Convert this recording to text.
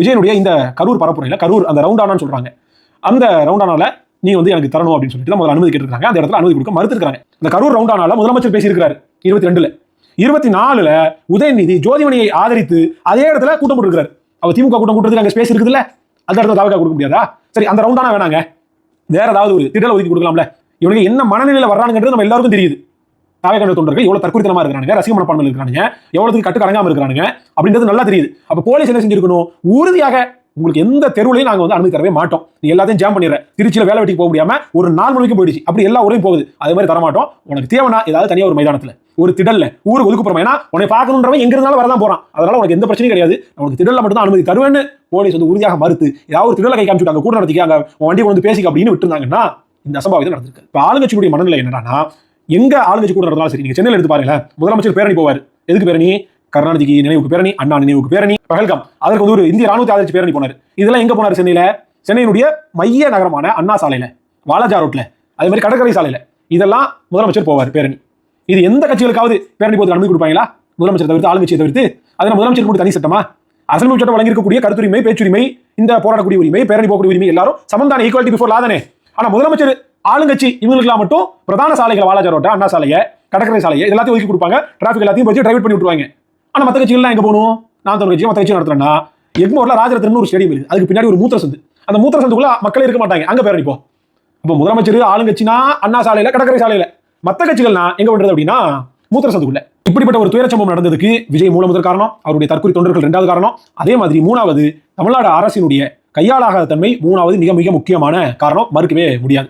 விஜயனுடைய இந்த கரூர் பரப்புரையில் கரூர் அந்த ரவுண்டானான்னு சொல்கிறாங்க அந்த ரவுண்டானால நீ வந்து எனக்கு தரணும் அப்படின்னு சொல்லிட்டு தான் முதல்ல அனுமதி கேட்டிருக்காங்க. அந்த இடத்துல அனுமதி கொடுக்க மறுத்திருக்காங்க. அந்த கரூர் ரவுண்டானால முதலமைச்சர் பேசியிருக்காரு இருபத்தி ரெண்டுல. இருபத்தி நாலுல உதயநிதி ஜோதிமணியை ஆதரித்து அதே இடத்துல கூட்டம் போட்டுருக்காரு அவர் திமுக கூட்டம் கூட்டத்துக்கு அங்கே ஸ்பேஸ் இருக்குதுல்ல? அந்த இடத்துல தாவக்கா கொடுக்க முடியாதா? சரி அந்த ரவுண்டானா வேணாங்க. வேற ஏதாவது ஒரு திடல் ஒதுக்கி கொடுக்கலாம்ல. இவனுக்கு என்ன மனநிலையில் வர்றானுங்கிறது நம்ம எல்லாருக்கும் தெரியுது. காவேகண்ட தொண்டர்கள் எவ்வளவு தற்குறித்தனமா இருக்கிறானுங்க ரசிக மனப்பான்மையில் இருக்கிறானுங்க எவ்வளவுக்கு கட்டு கலங்காம இருக்கிறானுங்க அப்படின்றது நல்லா தெரியுது. அப்ப போலீஸ் என்ன செஞ்சிருக்கணும்? உறுதியாக உங்களுக்கு எந்த தெருவிலையும் நாங்க வந்து அனுமதி தரவே மாட்டோம். நீ எல்லாத்தையும் ஜாம் பண்ணிடுற. திருச்சியில வேலை வெட்டிக்கு போக முடியாம ஒரு நாலு மணிக்கு போயிடுச்சு. அப்படி எல்லா ஊரையும் போகுது. அது மாதிரி தரமாட்டோம். உனக்கு தேவைன்னா ஏதாவது தனியா ஒரு மைதானத்துல ஒரு திடல்ல ஊருக்கு ஒதுக்குப்புறம் ஏன்னா உன்னை பார்க்கணுன்றவன் எங்க இருந்தாலும் வரதான் போறான். அதனால உனக்கு எந்த பிரச்சனையும் கிடையாது. உனக்கு திடல்ல மட்டும் தான் அனுமதி தருவேன்னு போலீஸ் வந்து உறுதியாக மறுத்து ஏதாவது ஒரு திடல கை காமிச்சுட்டாங்க கூட நடத்திக்க அங்க வண்டி வந்து பேசிக்க அப்படின்னு விட்டுருந்தாங்கன்னா இந்த அசம்பாவிதம் நடந்திருக்கு. இப்போ ஆளுங்கட்சியுடைய மனநிலை என்னன்னா எங்க ஆளுங்கட்சி கூட நடந்தாலும் சரி நீங்க சென்னையில் எடுத்து பாருங்களேன். முதலமைச்சர் பேரணி போவார். எதுக்கு பேரணி? கருணாநிதிக்கு நினைவுக்கு பேரணி அண்ணா நினைவுக்கு பேரணி பகல்காம். அதற்கு வந்து ஒரு இந்திய ராணுவத்தை ஆதரிச்சு பேரணி போனார். இதெல்லாம் எங்க போனார் சென்னையில? சென்னையினுடைய மைய நகரமான அண்ணா சாலையில வாலாஜா ரோட்ல அதே மாதிரி கடற்கரை சாலையில. இதெல்லாம் முதலமைச்சர் போவார் பேரணி. இது எந்த கட்சிகளுக்காவது பேரணி போது அனுமதி கொடுப்பாங்களா? முதலமைச்சர் தவிர்த்து ஆளுங்கட்சியை தவிர்த்து அதனால் முதலமைச்சர் கூட தனி சட்டமா? அரசியல் சட்டம் வழங்கியிருக்கக்கூடிய கருத்துரிமை பேச்சுரிமை இந்த போராடக்கூடிய உரிமை பேரணி போகக்கூடிய உரிமை எல்லாரும் சமந்தான ஈக்குவாலிட்டி பிஃபோர் லாதானே ஆனா முதலமைச்சர் ஆளுங்கட்சி இவங்களுக்குலாம் மட்டும் பிரதான சாலைகள் வாலாஜர் ரோட்டை அண்ணா சாலையை கடற்கரை சாலையை எல்லாத்தையும் ஒதுக்கி கொடுப்பாங்க. டிராஃபிக் எல்லாத்தையும் வச்சு டிரைவ் பண்ணி விட்டுருவாங்க. ஆனால் மற்ற கட்சிகள்லாம் எங்கே போகணும்? நான் தன் கட்சி மற்ற கட்சி நடத்துறேன்னா எக்மோரில் ராஜரத்னு ஒரு ஸ்டேடியம் இருக்குது அதுக்கு பின்னாடி ஒரு மூத்திர சந்து. அந்த மூத்திர சந்துக்குள்ள மக்களே இருக்க மாட்டாங்க. அங்கே பேரணி இப்போ முதலமைச்சர் ஆளுங்கட்சினா அண்ணா சாலையில் கடற்கரை சாலையில். மற்ற கட்சிகள்னா எங்கே பண்ணுறது அப்படின்னா மூத்திர சந்துக்குள்ள. இப்படிப்பட்ட ஒரு துயர சம்பவம் நடந்ததுக்கு விஜய் மூல முதல் காரணம் அவருடைய தற்கொலை தொண்டர்கள் ரெண்டாவது காரணம். அதே மாதிரி மூணாவது தமிழ்நாடு அரசினுடைய கையாளாகாத தன்மை மூணாவது மிக மிக முக்கியமான காரணம் மறுக்கவே முடியாது.